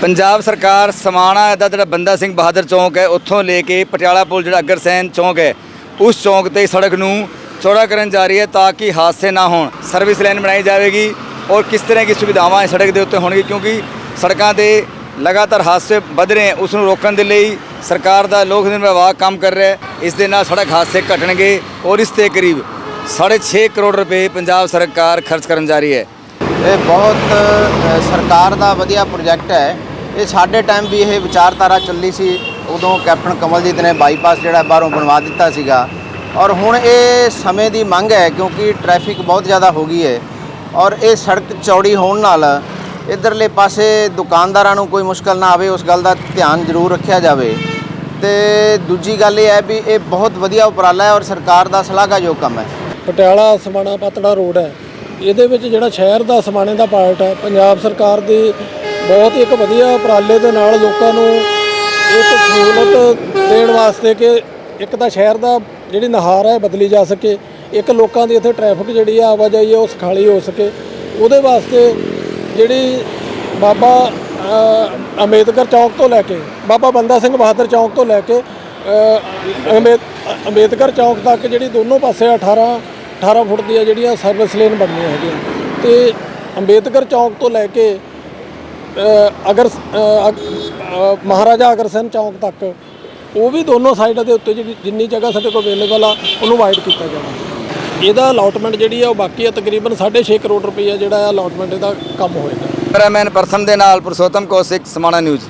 ਪੰਜਾਬ ਸਰਕਾਰ ਸਮਾਣਾ ਦਾ ਜਿਹੜਾ ਬੰਦਾ ਸਿੰਘ ਬਹਾਦਰ ਚੌਂਕ ਹੈ, ਉੱਥੋਂ ਲੈ ਕੇ ਪਟਿਆਲਾ ਪੁਲ, ਜਿਹੜਾ ਅਗਰਸੈਨ ਚੌਂਕ ਹੈ, ਉਸ ਚੌਂਕ ਤੇ ਸੜਕ ਨੂੰ ਚੌੜਾ ਕਰਨ ਜਾ ਰਹੀ ਹੈ ਤਾਂ ਕਿ ਹਾਦਸੇ ਨਾ ਹੋਣ। ਸਰਵਿਸ ਲਾਈਨ ਬਣਾਈ ਜਾਵੇਗੀ ਔਰ ਕਿਸ ਤਰ੍ਹਾਂ ਦੀ ਸੁਵਿਧਾਵਾਂ ਇਸ ਸੜਕ ਦੇ ਉੱਤੇ ਹੋਣਗੀਆਂ ਕਿਉਂਕਿ ਸੜਕਾਂ ਤੇ ਲਗਾਤਾਰ ਹਾਦਸੇ ਵੱਧ ਰਹੇ ਉਸ ਨੂੰ ਰੋਕਣ ਦੇ ਲਈ ਸਰਕਾਰ ਦਾ ਲੋਕ ਨਿਰਮਾਣ ਵਿਭਾਗ ਕੰਮ ਕਰ ਰਿਹਾ ਹੈ। ਇਸ ਦੇ ਨਾਲ ਸੜਕ ਹਾਦਸੇ ਘਟਣਗੇ ਔਰ ਇਸ ਤੇ ਕਰੀਬ 6.5 ਕਰੋੜ ਰੁਪਏ ਪੰਜਾਬ ਸਰਕਾਰ ਖਰਚ ਕਰਨ ਜਾ ਰਹੀ ਹੈ। ਇਹ ਬਹੁਤ ਸਰਕਾਰ ਦਾ ਵਧੀਆ ਪ੍ਰੋਜੈਕਟ ਹੈ। ਇਹ ਸਾਡੇ ਟਾਈਮ ਵੀ ਇਹ ਵਿਚਾਰਧਾਰਾ ਚੱਲੀ ਸੀ, ਉਦੋਂ ਕੈਪਟਨ ਕਮਲਜੀਤ ਨੇ ਬਾਈਪਾਸ ਜਿਹੜਾ ਬਾਹਰੋਂ ਬਣਵਾ ਦਿੱਤਾ ਸੀਗਾ। ਔਰ ਹੁਣ ਇਹ ਸਮੇਂ ਦੀ ਮੰਗ ਹੈ, ਕਿਉਂਕਿ ਟ੍ਰੈਫਿਕ ਬਹੁਤ ਜ਼ਿਆਦਾ ਹੋ ਗਈ ਹੈ। ਔਰ ਇਹ ਸੜਕ ਚੌੜੀ ਹੋਣ ਨਾਲ ਇਧਰਲੇ ਪਾਸੇ ਦੁਕਾਨਦਾਰਾਂ ਨੂੰ ਕੋਈ ਮੁਸ਼ਕਲ ਨਾ ਆਵੇ, ਉਸ ਗੱਲ ਦਾ ਧਿਆਨ ਜ਼ਰੂਰ ਰੱਖਿਆ ਜਾਵੇ। ਤੇ ਦੂਜੀ ਗੱਲ ਇਹ ਹੈ ਵੀ ਇਹ ਬਹੁਤ ਵਧੀਆ ਉਪਰਾਲਾ ਹੈ ਔਰ ਸਰਕਾਰ ਦਾ ਸ਼ਲਾਘਾਯੋਗ ਕੰਮ ਹੈ। ਪਟਿਆਲਾ ਸਮਾਣਾ ਪਾਤੜਾ ਰੋਡ ਹੈ। ਇਹਦੇ ਵਿੱਚ ਜਿਹੜਾ ਸ਼ਹਿਰ ਦਾ ਸਮਾਣੇ ਦਾ ਪਾਰਟ ਹੈ, ਪੰਜਾਬ ਸਰਕਾਰ ਦੀ ਬਹੁਤ ਹੀ ਇੱਕ ਵਧੀਆ ਉਪਰਾਲੇ ਦੇ ਨਾਲ ਲੋਕਾਂ ਨੂੰ ਇੱਕ ਸਹੂਲਤ ਦੇਣ ਵਾਸਤੇ ਕਿ ਇੱਕ ਤਾਂ ਸ਼ਹਿਰ ਦਾ ਜਿਹੜੀ ਨਹਾਰ ਹੈ ਬਦਲੀ ਜਾ ਸਕੇ ਇੱਕ ਲੋਕਾਂ ਦੀ ਇੱਥੇ ਟ੍ਰੈਫਿਕ ਜਿਹੜੀ ਆ ਆਵਾਜਾਈ ਹੈ ਉਹ ਸਖਾਲੀ ਹੋ ਸਕੇ। ਉਹਦੇ ਵਾਸਤੇ ਜਿਹੜੀ ਬਾਬਾ ਅੰਬੇਦਕਰ ਚੌਕ ਤੋਂ ਲੈ ਕੇ ਬਾਬਾ ਬੰਦਾ ਸਿੰਘ ਬਹਾਦਰ ਚੌਕ ਤੋਂ ਲੈ ਕੇ ਅ, ਅੰਬੇਦਕਰ ਚੌਕ ਤੱਕ ਜਿਹੜੀ ਦੋਨੋਂ ਪਾਸੇ 18 18 ਫੁੱਟ ਦੀਆਂ ਜਿਹੜੀਆਂ ਸਰਵਿਸ ਲੇਨ ਬਣਨੀਆਂ ਹੈਗੀਆਂ। ਤੇ ਅੰਬੇਦਕਰ ਚੌਕ ਤੋਂ ਲੈ ਕੇ ਅਗਰ ਮਹਾਰਾਜਾ ਅਗਰਸੈਨ ਚੌਂਕ ਤੱਕ, ਉਹ ਵੀ ਦੋਨੋਂ ਸਾਈਡਾਂ ਦੇ ਉੱਤੇ ਜਿਹੜੀ ਜਿੰਨੀ ਜਗ੍ਹਾ ਸਾਡੇ ਕੋਲ ਅਵੇਲੇਬਲ ਆ, ਉਹਨੂੰ ਵਾਈਡ ਕੀਤਾ ਜਾਣਾ ਇਹਦਾ ਅਲਾਟਮੈਂਟ ਜਿਹੜੀ ਆ ਉਹ ਬਾਕੀ ਆ ਤਕਰੀਬਨ 6.5 ਕਰੋੜ ਰੁਪਈਆ ਜਿਹੜਾ ਆ ਅਲਾਟਮੈਂਟ ਇਹਦਾ ਕੰਮ ਹੋਏਗਾ। ਕੈਮਰਾਮੈਨ ਪਰਸਨ ਦੇ ਨਾਲ ਪੁਰਸ਼ੋਤਮ ਕੌਸ਼ਿਕ ਸਮਾਣਾ ਨਿਊਜ਼